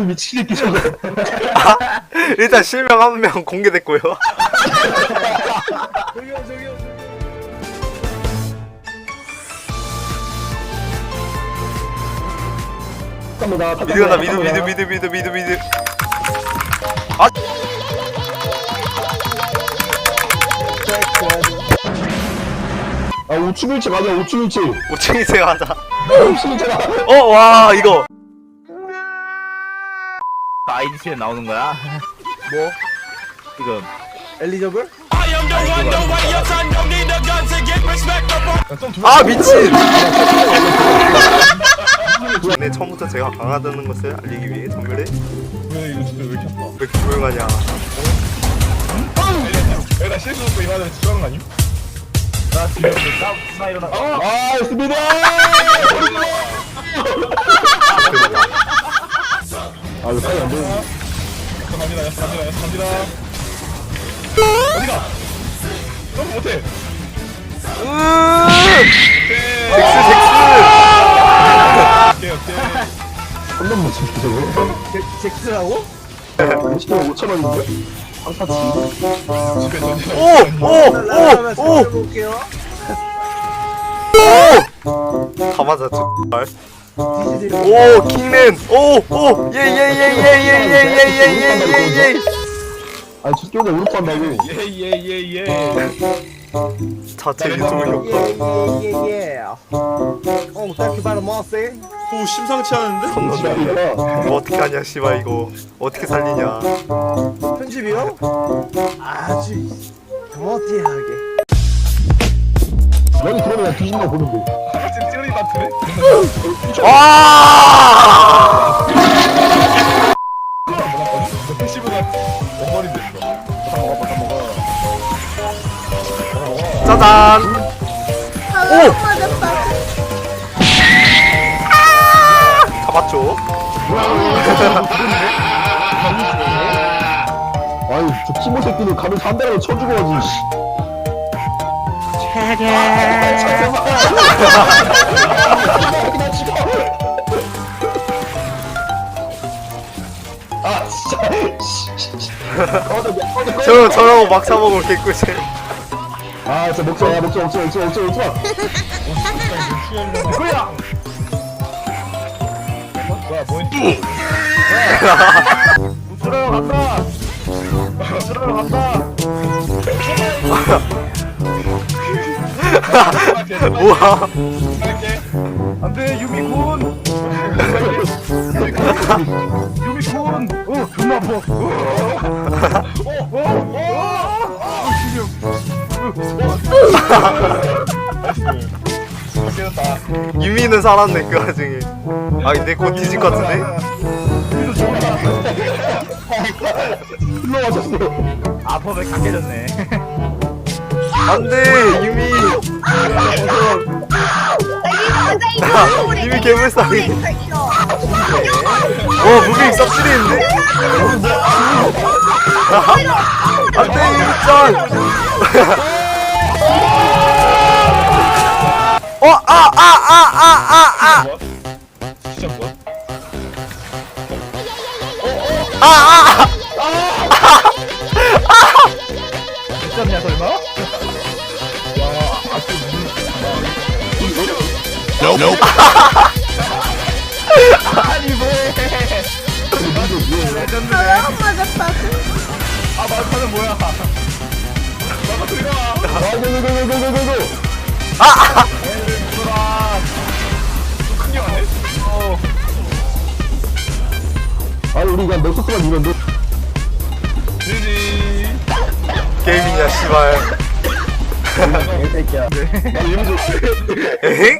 미치겠기 저거. 일단 실명 한 명 공개됐고요. 저기요 저기요. 갑니다. 미드 가다 미드 미드 미드 미드 미드 미드. 아 우측 일치 맞아 우측 일치. 5층이세 하자. 우측 일치가. 어와 이거 아이디시에 나오는 거야? 뭐? 지금 엘리저블? 아 미친. 네 처음부터 제가 강하다는 것을 알리기 위해 정글에 왜 이거 진짜 왜 이렇게 아파? 왜 이렇게 조용하냐. 내가 실수로 이만하면 지정한 거 아님? 나 지금 나 일어나 어! 아 있습니다. 아 이거 빨리 안 되는. 저 갑니다, 야, 갑니다, 야, 갑니다. 어디가? 점프 못해. 잭스. 오케이, 오케이. 한번 못 치겠어 저거. 잭스라고? 시키면 5천 원인데. 한타 치. 집에 전체 오오오오 볼게요 다 맞았지. 말. 오 킹맨 오오예예예예예예예예예예 아니 저 끼우자 우르프 한다고. 예, 예, 예, 예. 자체 유튜브 효과 예예예 어 you very much 오, 심상치 않은데? 건너다 그러니까 이거 어떻게 하냐 씨발 이거 어떻게 살리냐 편집이요? 아주 거대하게 여기 들어오면 그냥 뒤집나 보는데. 찌르기 같은데? 아 PC보다 원거리인데, 이거. 다 먹어, 다 먹어. 짜잔 오 잡았죠 아니 저 키모 새끼들 가면 담배라도 쳐주고 하지. 하게. 나 죽어. 아 진짜. 저 저라고 막 사먹을 개꿀새. 아, 저 목줄, 아, 목줄, 목줄, 목줄, 목줄, 목줄. 뭐야? 뭐야, 뭐야? 뭐야 할게. 안돼 유미군 유미군 어 존나 아파 깨졌다. 유미는 살았네 그 와중에 아 근데 곧 뒤질 것 같은데 흘러가셨어. 아퍼백 강해졌네 안돼 유미 이미 개불쌍해. 오 어, 무빙 썩시리인데? 안돼 일전. 어아아아아아 아. 진짜 뭐야? 아아 아. 아, 아, 아 아니 왜? 사람 맞았다고? 아 마카는 뭐야? 마카 들어와. 고고고고고고고. 아. 아 우리 그냥 몇 소스만 이면 돼. 지지. 게임이냐 씨발. 개새끼야. 에잉?